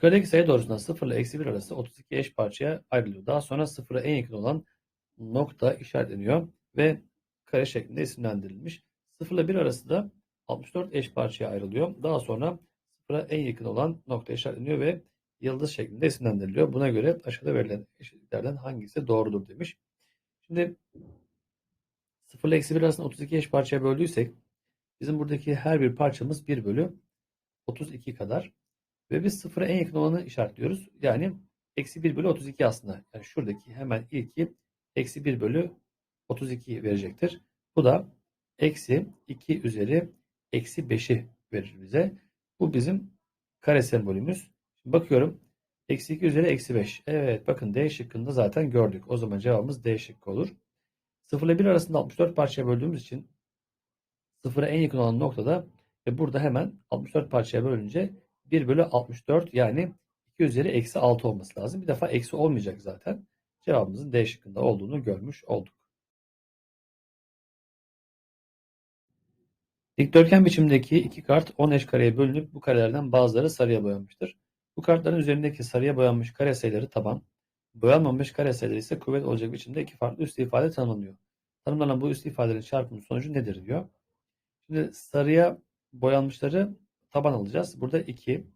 Yukarıdaki sayı doğrusunda 0 ile eksi 1 arası 32 eş parçaya ayrılıyor. Daha sonra 0'a en yakın olan nokta işaretleniyor ve kare şeklinde isimlendirilmiş. 0 ile 1 arası da 64 eş parçaya ayrılıyor. Daha sonra 0'a en yakın olan nokta işaretleniyor ve yıldız şeklinde isimlendiriliyor. Buna göre aşağıda verilen eşitliklerden hangisi doğrudur demiş. Şimdi 0 ile eksi 1 arasında 32 eş parçaya böldüysek bizim buradaki her bir parçamız 1 bölü 32 kadar. Ve biz sıfıra en yakın olanı işaretliyoruz. Yani eksi 1 bölü 32 aslında. Yani şuradaki hemen ilki eksi 1 bölü 32 verecektir. Bu da eksi 2 üzeri eksi 5'i verir bize. Bu bizim kare sembolümüz. Bakıyorum. Eksi 2 üzeri eksi 5. Evet bakın D şıkkında zaten gördük. O zaman cevabımız D şıkkı olur. 0 ile 1 arasında 64 parçaya böldüğümüz için sıfıra en yakın olan noktada ve burada hemen 64 parçaya bölünce 1 bölü 64 yani 2 üzeri eksi 6 olması lazım. Bir defa eksi olmayacak zaten. Cevabımızın D şıkkında olduğunu görmüş olduk. Dikdörtgen biçimdeki iki kart 10 eş kareye bölünüp bu karelerden bazıları sarıya boyanmıştır. Bu kartların üzerindeki sarıya boyanmış kare sayıları taban, boyanmamış kare sayıları ise kuvvet olacak biçimde iki farklı üst ifade tanımlanıyor. Tanımlanan bu üst ifadelerin çarpımı sonucu nedir diyor. Şimdi sarıya boyanmışları taban alacağız. Burada 2.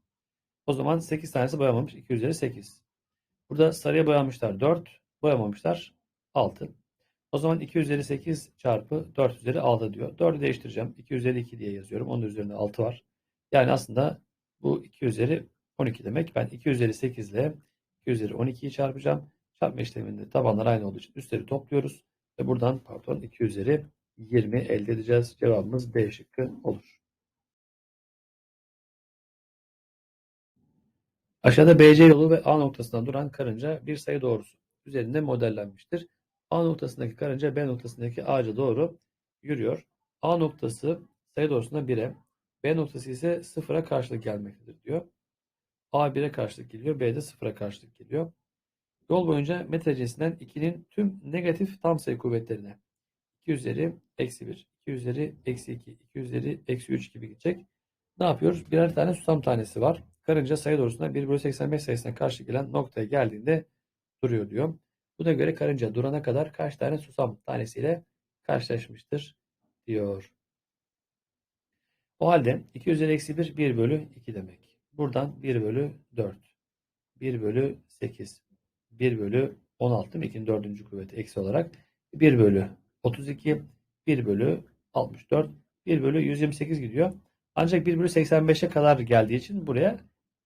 O zaman 8 tanesi boyamamış. 2 üzeri 8. Burada sarıya boyamışlar 4. Boyamamışlar 6. O zaman 2 üzeri 8 çarpı 4 üzeri 6 diyor. 4'ü değiştireceğim. 2 üzeri 2 diye yazıyorum. Onun üzerinde 6 var. Yani aslında bu 2 üzeri 12 demek. Ben 2 üzeri 8 ile 2 üzeri 12'yi çarpacağım. Çarpma işleminde tabanlar aynı olduğu için üstleri topluyoruz. Ve buradan pardon 2 üzeri 20 elde edeceğiz. Cevabımız D şıkkı olur. Aşağıda BC yolu ve A noktasında duran karınca bir sayı doğrusu üzerinde modellenmiştir. A noktasındaki karınca B noktasındaki ağaca doğru yürüyor. A noktası sayı doğrusunda 1'e, B noktası ise 0'a karşılık gelmektedir diyor. A 1'e karşılık geliyor, B de 0'a karşılık geliyor. Yol boyunca metre cinsinden 2'nin tüm negatif tam sayı kuvvetlerine 2 üzeri eksi 1, 2 üzeri eksi 2, 2 üzeri eksi 3 gibi gidecek. Ne yapıyoruz? Birer tane susam tanesi var. Karınca sayı doğrusunda 1 bölü 85 sayısına karşı gelen noktaya geldiğinde duruyor diyor. Buna göre karınca durana kadar kaç tane susam tanesiyle karşılaşmıştır diyor. O halde 2 üzeri eksi 1 1 bölü 2 demek. Buradan 1 bölü 4. 1 bölü 8. 1 bölü 16 değil mi? 2'nin dördüncü kuvveti eksi olarak. 1 bölü 32. 1 bölü 64. 1 bölü 128 gidiyor. Ancak 1 bölü 85'e kadar geldiği için buraya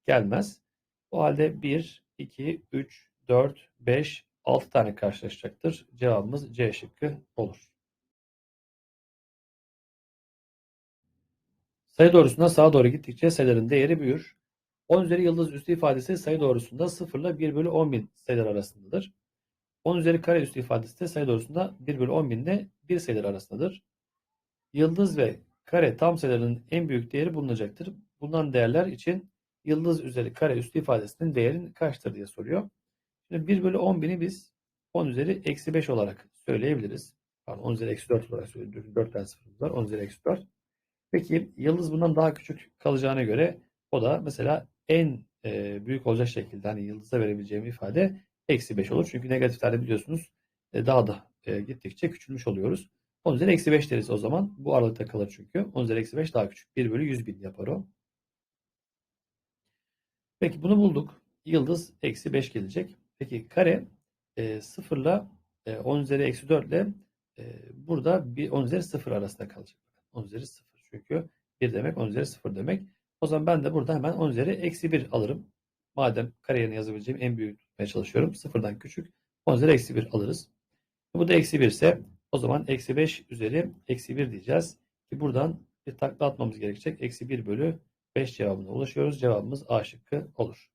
gelmez. O halde 1, 2, 3, 4, 5, 6 tane karşılaşacaktır. Cevabımız C şıkkı olur. Sayı doğrusunda sağa doğru gittikçe sayıların değeri büyür. 10 üzeri yıldız üstü ifadesi sayı doğrusunda 0 ile 1 bölü 10 bin sayılar arasındadır. 10 üzeri kare üstü ifadesi de sayı doğrusunda 1 bölü 10 bin ile 1 sayılar arasındadır. Yıldız ve kare tam sayıların en büyük değeri bulunacaktır. Bulunan değerler için yıldız üzeri kare üstü ifadesinin değerin kaçtır diye soruyor. Şimdi 1 bölü 10 bini biz 10 üzeri eksi 5 olarak söyleyebiliriz. Pardon 10 üzeri eksi 4 olarak söyleyebiliriz. 4 tane sıfırımız var. 10 üzeri eksi 4. Peki yıldız bundan daha küçük kalacağına göre o da mesela en e, büyük olacak şekilde hani yıldıza verebileceğim ifade eksi 5 olur. Çünkü negatiflerde biliyorsunuz e, daha da e, gittikçe küçülmüş oluyoruz. 10 üzeri eksi 5 deriz o zaman. Bu aralıkta kalır çünkü. 10 üzeri eksi 5 daha küçük. 1 bölü 100 bin yapar o. Peki bunu bulduk. Yıldız eksi 5 gelecek. Peki kare e, 0 ile e, 10 üzeri eksi 4 ile e, burada bir 10 üzeri 0 arasında kalacak. 10 üzeri 0 çünkü 1 demek 10 üzeri 0 demek. O zaman ben de burada hemen 10 üzeri eksi 1 alırım. Madem kare yerine yazabileceğim en büyük tutmaya çalışıyorum. Sıfırdan küçük 10 üzeri eksi 1 alırız. Bu da eksi 1 ise o zaman eksi 5 üzeri eksi 1 diyeceğiz. Ki buradan bir takla atmamız gerekecek. Eksi 1 bölü 5 cevabına ulaşıyoruz. Cevabımız A şıkkı olur.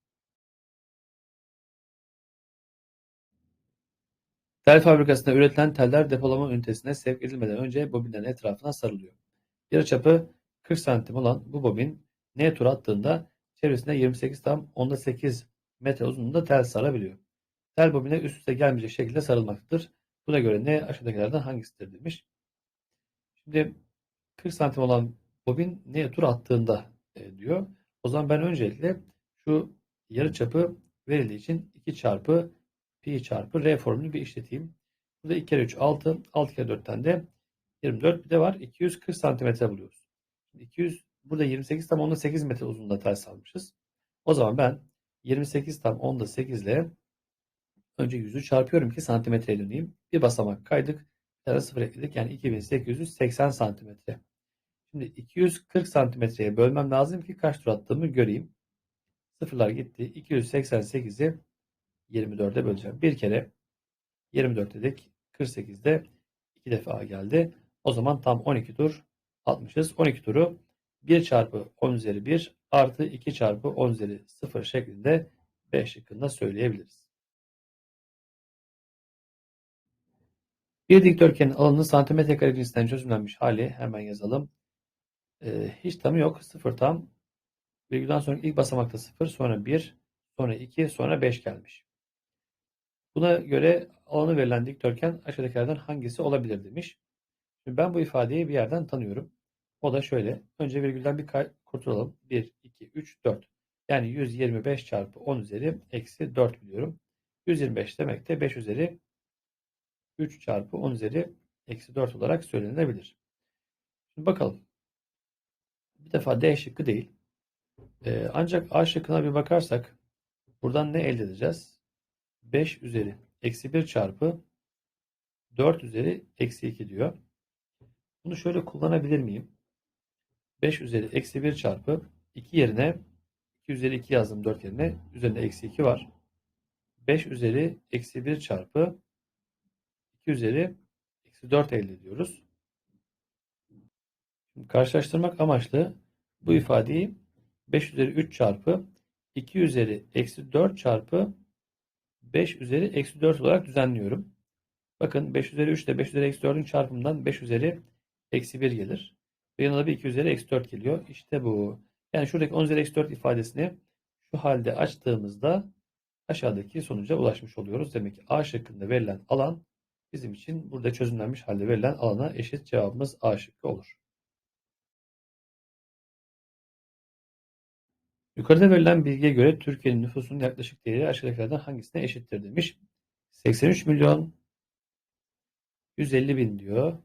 Tel fabrikasında üretilen teller depolama ünitesine sevk edilmeden önce bobinlerin etrafına sarılıyor. Yarıçapı 40 santim olan bu bobin N tur attığında çevresinde 28 tam onda 8 metre uzunluğunda tel sarabiliyor. Tel bobine üst üste gelmeyecek şekilde sarılmaktadır. Buna göre N aşağıdakilerden hangisidir demiş. Şimdi 40 santim olan bobin N tur attığında e, diyor. O zaman ben öncelikle şu yarıçapı verildiği için 2 çarpı pi çarpı r formülünü bir işleteyim. Burada 2 kere 3 6, 6 kere 4'ten de 24 bir de var. 240 santimetre buluyoruz. 200 burada 28 tam onda 8 metre uzunluğunda ters almışız. O zaman ben 28 tam onda 8 ile önce 100'ü çarpıyorum ki santimetreye döneyim. Bir basamak kaydık. Bir tane ekledik. Yani 2880 santimetre. Şimdi 240 santimetreye bölmem lazım ki kaç tur attığımı göreyim. Sıfırlar gitti. 288'i 24'e böleceğim. Bir kere 24 dedik. 48'de 2 defa geldi. O zaman tam 12 tur atmışız. 12 turu 1 çarpı 10 üzeri 1 artı 2 çarpı 10 üzeri 0 şeklinde B şıkkında söyleyebiliriz. Bir dikdörtgenin alanı santimetre kare cinsinden çözümlenmiş hali hemen yazalım. Ee, hiç tamı yok. 0 tam. Virgülden sonra ilk basamakta 0, sonra 1, sonra 2, sonra 5 gelmiş. Buna göre alanı verilen dikdörtgen aşağıdakilerden hangisi olabilir demiş. Şimdi ben bu ifadeyi bir yerden tanıyorum. O da şöyle. Önce virgülden bir kurtulalım. 1, 2, 3, 4. Yani 125 çarpı 10 üzeri eksi 4 biliyorum. 125 demek de 5 üzeri 3 çarpı 10 üzeri eksi 4 olarak söylenebilir. Şimdi bakalım. Bir defa D şıkkı değil. Ee, ancak A şıkkına bir bakarsak buradan ne elde edeceğiz? 5 üzeri eksi 1 çarpı 4 üzeri eksi 2 diyor. Bunu şöyle kullanabilir miyim? 5 üzeri eksi 1 çarpı 2 yerine 2 üzeri 2 yazdım 4 yerine. Üzerinde eksi 2 var. 5 üzeri eksi 1 çarpı 2 üzeri eksi 4 elde ediyoruz. Şimdi karşılaştırmak amaçlı bu ifadeyi 5 üzeri 3 çarpı 2 üzeri eksi 4 çarpı 5 üzeri eksi 4 olarak düzenliyorum. Bakın 5 üzeri 3 ile 5 üzeri eksi 4'ün çarpımından 5 üzeri eksi 1 gelir. Ve yanına bir 2 üzeri eksi 4 geliyor. İşte bu. Yani şuradaki 10 üzeri eksi 4 ifadesini şu halde açtığımızda aşağıdaki sonuca ulaşmış oluyoruz. Demek ki A şıkkında verilen alan bizim için burada çözümlenmiş halde verilen alana eşit cevabımız A şıkkı olur. Yukarıda verilen bilgiye göre Türkiye'nin nüfusunun yaklaşık değeri aşağıdakilerden hangisine eşittir demiş. 83 milyon 150 bin diyor.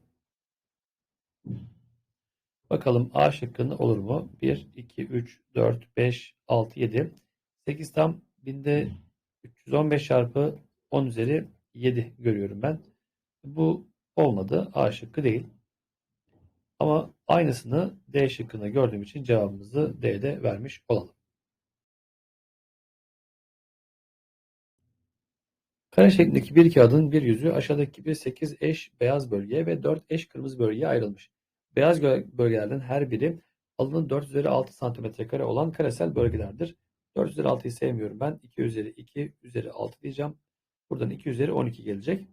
Bakalım A şıkkında olur mu? 1, 2, 3, 4, 5, 6, 7. 8 tam binde 315 çarpı 10 üzeri 7 görüyorum ben. Bu olmadı. A şıkkı değil. Ama aynısını D şıkkında gördüğüm için cevabımızı D'de vermiş olalım. Kare şeklindeki bir kağıdın bir yüzü aşağıdaki gibi 8 eş beyaz bölgeye ve 4 eş kırmızı bölgeye ayrılmış. Beyaz bölgelerden her biri alanı 4 üzeri 6 santimetre kare olan karesel bölgelerdir. 4 üzeri 6'yı sevmiyorum ben. 2 üzeri 2 üzeri 6 diyeceğim. Buradan 2 üzeri 12 gelecek.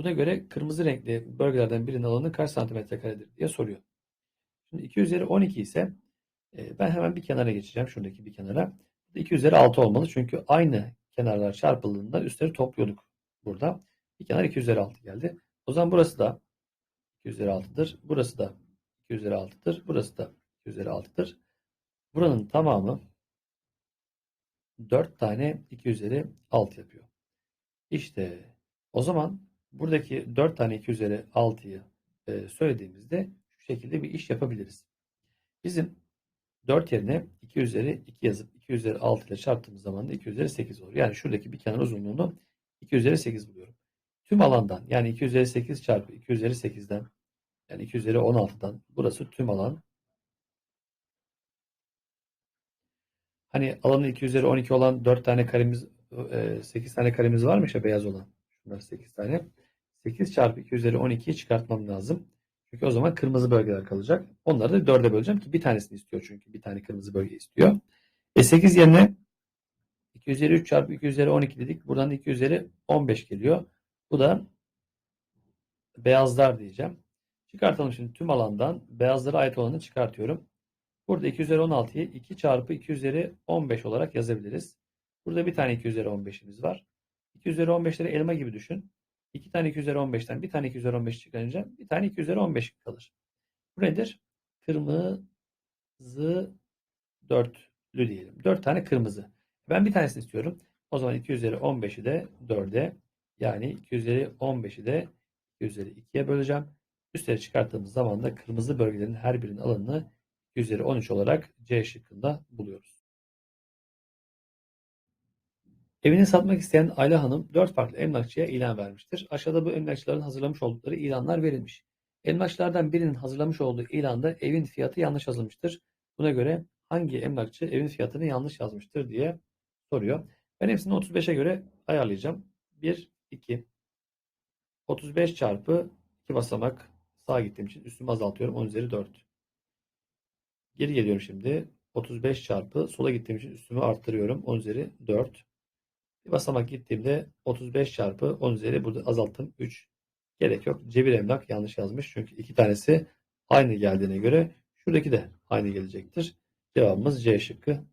Buna göre kırmızı renkli bölgelerden birinin alanı kaç santimetre karedir diye soruyor. Şimdi 2 üzeri 12 ise e, ben hemen bir kenara geçeceğim. Şuradaki bir kenara. 2 üzeri 6 olmalı. Çünkü aynı kenarlar çarpıldığında üstleri topluyorduk burada. Bir kenar 2 üzeri 6 geldi. O zaman burası da 2 üzeri 6'dır. Burası da 2 üzeri 6'dır. Burası da 2 üzeri 6'dır. Buranın tamamı 4 tane 2 üzeri 6 yapıyor. İşte o zaman buradaki 4 tane 2 üzeri 6'yı e, söylediğimizde şu şekilde bir iş yapabiliriz. Bizim 4 yerine 2 üzeri 2 yazıp 2 üzeri 6 ile çarptığımız zaman da 2 üzeri 8 olur. Yani şuradaki bir kenar uzunluğunu 2 üzeri 8 buluyorum. Tüm alandan yani 2 üzeri 8 çarpı 2 üzeri 8'den yani 2 üzeri 16'dan burası tüm alan. Hani alanı 2 üzeri 12 olan 4 tane karemiz 8 tane karemiz varmış ya beyaz olan. Şunlar 8 tane. 8 çarpı 2 üzeri 12'yi çıkartmam lazım. Çünkü o zaman kırmızı bölgeler kalacak. Onları da 4'e böleceğim ki bir tanesini istiyor çünkü. Bir tane kırmızı bölge istiyor. E 8 yerine 2 üzeri 3 çarpı 2 üzeri 12 dedik. Buradan 2 üzeri 15 geliyor. Bu da beyazlar diyeceğim. Çıkartalım şimdi tüm alandan beyazlara ait olanı çıkartıyorum. Burada 2 üzeri 16'yı 2 çarpı 2 üzeri 15 olarak yazabiliriz. Burada bir tane 2 üzeri 15'imiz var. 2 üzeri 15'leri elma gibi düşün. 2 tane 2 üzeri 15'ten bir tane 2 üzeri 15 çıkarınca bir tane 2 üzeri 15 kalır. Bu nedir? Kırmızı 4 diyelim. 4 tane kırmızı. Ben bir tanesini istiyorum. O zaman 2 üzeri 15'i de 4'e yani 2 üzeri 15'i de 2 üzeri 2'ye böleceğim. Üstleri çıkarttığımız zaman da kırmızı bölgelerin her birinin alanını 2 üzeri 13 olarak C şıkkında buluyoruz. Evini satmak isteyen Ayla Hanım 4 farklı emlakçıya ilan vermiştir. Aşağıda bu emlakçıların hazırlamış oldukları ilanlar verilmiş. Emlakçılardan birinin hazırlamış olduğu ilanda evin fiyatı yanlış yazılmıştır. Buna göre hangi emlakçı evin fiyatını yanlış yazmıştır diye soruyor. Ben hepsini 35'e göre ayarlayacağım. 1, 2, 35 çarpı 2 basamak sağa gittiğim için üstümü azaltıyorum. 10 üzeri 4. Geri geliyorum şimdi. 35 çarpı sola gittiğim için üstümü arttırıyorum. 10 üzeri 4. Bir basamak gittiğimde 35 çarpı 10 üzeri burada azalttım 3. Gerek yok. Cebir emlak yanlış yazmış. Çünkü iki tanesi aynı geldiğine göre şuradaki de aynı gelecektir. Cevabımız C şıkkı